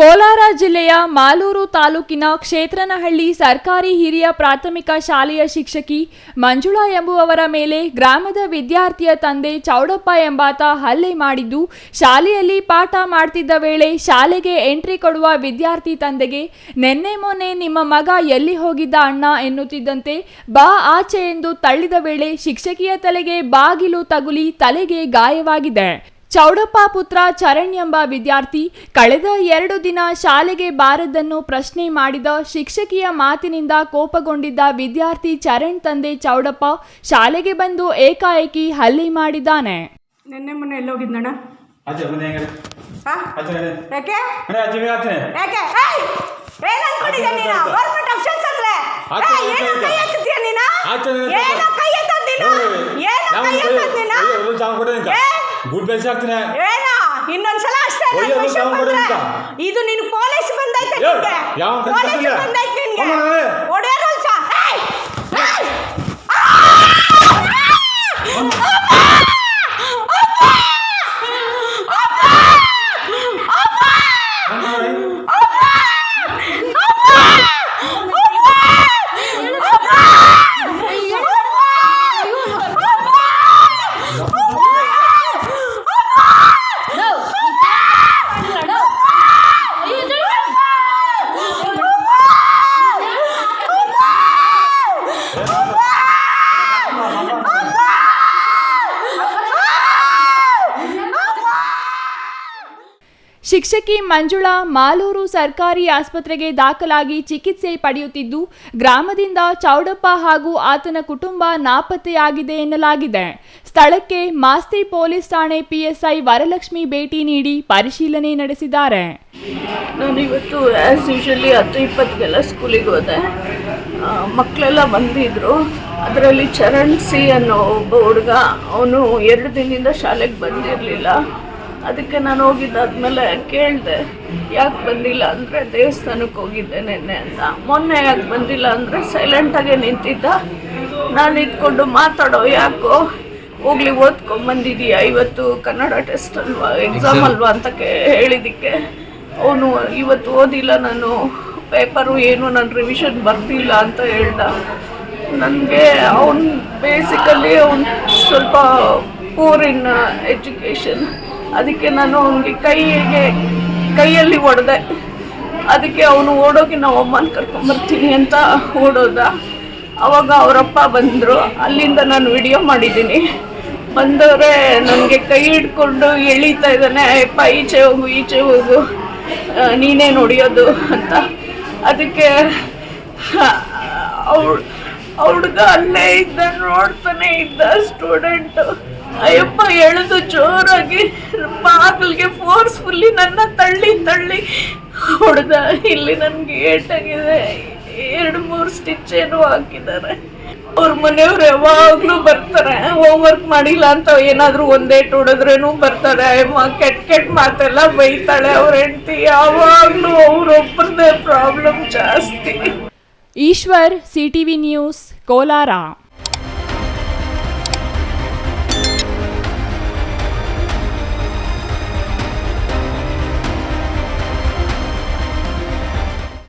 ಕೋಲಾರ ಜಿಲ್ಲೆಯ ಮಾಲೂರು ತಾಲೂಕಿನ ಕ್ಷೇತ್ರನಹಳ್ಳಿ ಸರ್ಕಾರಿ ಹಿರಿಯ ಪ್ರಾಥಮಿಕ ಶಾಲೆಯ ಶಿಕ್ಷಕಿ ಮಂಜುಳಾ ಎಂಬುವವರ ಮೇಲೆ ಗ್ರಾಮದ ವಿದ್ಯಾರ್ಥಿಯ ತಂದೆ ಚೌಡಪ್ಪ ಎಂಬಾತ ಹಲ್ಲೆ ಮಾಡಿದ್ದು, ಶಾಲೆಯಲ್ಲಿ ಪಾಠ ಮಾಡ್ತಿದ್ದ ವೇಳೆ ಶಾಲೆಗೆ ಎಂಟ್ರಿ ಕೊಡುವ ವಿದ್ಯಾರ್ಥಿ ತಂದೆಗೆ, ನಿನ್ನೆ ಮೊನ್ನೆ ನಿಮ್ಮ ಮಗ ಎಲ್ಲಿ ಹೋಗಿದ್ದ ಅಣ್ಣ? ಎನ್ನುತ್ತಿದ್ದಂತೆ ಬಾ ಆಚೆ ಎಂದು ತಳ್ಳಿದ ವೇಳೆ ಶಿಕ್ಷಕಿಯ ತಲೆಗೆ ಬಾಗಿಲು ತಗುಲಿ ತಲೆಗೆ ಗಾಯವಾಗಿದೆ. ಚೌಡಪ್ಪ ಪುತ್ರ ಚರಣ್ ಎಂಬ ವಿದ್ಯಾರ್ಥಿ ಕಳೆದ ಎರಡು ದಿನ ಶಾಲೆಗೆ ಬಾರದನ್ನು ಪ್ರಶ್ನೆ ಮಾಡಿದ ಶಿಕ್ಷಕಿಯ ಮಾತಿನಿಂದ ಕೋಪಗೊಂಡಿದ್ದ ವಿದ್ಯಾರ್ಥಿ ಚರಣ್ ತಂದೆ ಚೌಡಪ್ಪ ಶಾಲೆಗೆ ಬಂದು ಏಕಾಏಕಿ ಹಲ್ಲಿ ಮಾಡಿದ್ದಾನೆ. ನಿನ್ನೆ ಮೊನ್ನೆ ಎಲ್ಲೋಗಿದ್ದಣ್ಣ ಕೈ ಯಾಕೆ? ಕೈ ಯಾಕೆ? ಏಯ್! ಏನ್ ಅನ್ಕೊಂಡಿದ್ಯಾ ನೀನು? ಗೌರ್ಮೆಂಟ್ ಅಫಿಷಿಯಲ್ಸ್ ಅಂದ್ರೆ? ಆಚೆ, ಏಯ್, ಏನೋ ಕೈ ಆಚೆ. ಎತ್ತುತ್ತೀಯ ನೀನು? ಆಚೆ. ಏನೋ ಕೈ ಎತ್ತೋದ್ ನೀನು? ಏನೋ ಕೈ ಎತ್ತೋದ್ ನೀನು? ಗುಡ್ ಬೆಲ್ಸ್ ಹಾಕ್ತೀನಿ ಏನೋ ಇನ್ನೊಂದ್ಸಲ ಅಷ್ಟೇ ಅಯ್ಯೋ, ಅಂತ. ಇದು ನಿನ್ ಪೊಲೀಸ್ ಬಂದೈತೆ ಏ, ಪೊಲೀಸ್ ತಟ್ಟಿಲ್ಲ? ಬಂದೈತೆ ಶಿಕ್ಷಕಿ ಮಂಜುಳಾ ಮಾಲೂರು ಸರ್ಕಾರಿ ಆಸ್ಪತ್ರೆಗೆ ದಾಖಲಾಗಿ ಚಿಕಿತ್ಸೆ ಪಡೆಯುತ್ತಿದ್ದು, ಗ್ರಾಮದಿಂದ ಚೌಡಪ್ಪ ಹಾಗೂ ಆತನ ಕುಟುಂಬ ನಾಪತ್ತೆಯಾಗಿದೆ ಎನ್ನಲಾಗಿದೆ. ಸ್ಥಳಕ್ಕೆ ಮಾಸ್ತಿ ಪೊಲೀಸ್ ಠಾಣೆ ಪಿಎಸ್ಐ ವರಲಕ್ಷ್ಮಿ ಭೇಟಿ ನೀಡಿ ಪರಿಶೀಲನೆ ನಡೆಸಿದ್ದಾರೆ. ನಾನು ಇವತ್ತು ಆ್ಯಸ್ ಯೂಶಲಿ ಹತ್ತು ಇಪ್ಪತ್ತಿಗೆಲ್ಲ ಸ್ಕೂಲಿಗೆ ಹೋದೆ. ಮಕ್ಕಳೆಲ್ಲ ಬಂದಿದ್ರು. ಅದರಲ್ಲಿ ಚರಣ್ ಸಿ ಅನ್ನೋ ಒಬ್ಬ ಹುಡುಗ, ಅವನು ಎರಡು ದಿನದಿಂದ ಶಾಲೆಗೆ ಬಂದಿರಲಿಲ್ಲ. ಅದಕ್ಕೆ ನಾನು ಹೋಗಿದ್ದಾದ್ಮೇಲೆ ಕೇಳಿದೆ ಯಾಕೆ ಬಂದಿಲ್ಲ ಅಂದರೆ ದೇವಸ್ಥಾನಕ್ಕೆ ಹೋಗಿದ್ದೆ ನಿನ್ನೆ ಅಂತ. ಮೊನ್ನೆ ಯಾಕೆ ಬಂದಿಲ್ಲ ಅಂದರೆ ಸೈಲೆಂಟಾಗೆ ನಿಂತಿದ್ದ. ನಾನು ಇದ್ಕೊಂಡು ಮಾತಾಡೋ ಯಾಕೋ ಹೋಗ್ಲಿ ಓದ್ಕೊಂಬಂದಿದೀಯ ಇವತ್ತು ಕನ್ನಡ ಟೆಸ್ಟ್ ಅಲ್ವಾ ಎಕ್ಸಾಮ್ ಅಲ್ವಾ ಅಂತ ಕೇ ಹೇಳಿದ್ದಕ್ಕೆ. ಅವನು ಇವತ್ತು ಓದಿಲ್ಲ ನಾನು ಪೇಪರು ಏನು ನಾನು ರಿವಿಷನ್ ಬರ್ತಿಲ್ಲ ಅಂತ ಹೇಳ್ದ. ನನಗೆ ಅವನು ಬೇಸಿಕಲಿ ಅವನು ಸ್ವಲ್ಪ ಪೂರ್ ಇನ್ ಎಜುಕೇಷನ್ ಅದಕ್ಕೆ ನಾನು ಅವನಿಗೆ ಕೈಗೆ ಕೈಯಲ್ಲಿ ಹೊಡೆದೆ ಅದಕ್ಕೆ ಅವನು ಓಡೋಗಿ ನಾವು ಅಮ್ಮನ ಕರ್ಕೊಂಬರ್ತೀನಿ ಅಂತ ಓಡೋದ. ಅವಾಗ ಅವರಪ್ಪ ಬಂದರು. ಅಲ್ಲಿಂದ ನಾನು ವಿಡಿಯೋ ಮಾಡಿದ್ದೀನಿ. ಬಂದವರೇ, ನನಗೆ ಕೈ ಹಿಡ್ಕೊಂಡು ಎಳೀತಾ ಇದ್ದಾನೆ. ಅಯ್ಯಪ್ಪ ಈಚೆ ಹೋಗು ಈಚೆ ಹೋಗು. ನೀನೇ ನೋಡಿಯೋದು ಅಂತ. ಅದಕ್ಕೆ ಅವಳು ಹುಡುಗ ಅಲ್ಲೇ ಇದ್ದ, ನೋಡ್ತಾನೆ ಇದ್ದ ಸ್ಟೂಡೆಂಟು. ಅಯ್ಯಪ್ಪ ಎಳೆದು ಜೋರಾಗಿ ಬಾಗಿಲಿಗೆ ಫೋರ್ಸ್ಫುಲ್ಲಿ ನನ್ನ ತಳ್ಳಿ ತಳ್ಳಿ ಹೊಡೆದ. ಇಲ್ಲಿ ನನಗೆ ಏಟಾಗಿದೆ. ಎರಡು ಮೂರು ಸ್ಟಿಚ್ ಏನೋ ಹಾಕಿದ್ದಾರೆ. ಅವ್ರ ಮನೆಯವ್ರು ಯಾವಾಗಲೂ ಬರ್ತಾರೆ. ಹೋಮ್ ವರ್ಕ್ ಮಾಡಿಲ್ಲ ಅಂತ ಏನಾದರೂ ಒಂದೇ ಹೊಡೆದ್ರೇನು ಬರ್ತಾರೆ. ಕೆಟ್ಟ ಕೆಟ್ಟ ಮಾತೆಲ್ಲ ಬೈತಾಳೆ ಅವ್ರ ಹೆಂಡತಿ. ಯಾವಾಗಲೂ ಅವ್ರೊಬ್ಬರದೇ ಪ್ರಾಬ್ಲಮ್ ಜಾಸ್ತಿ. Eshwar CTV news Kolar.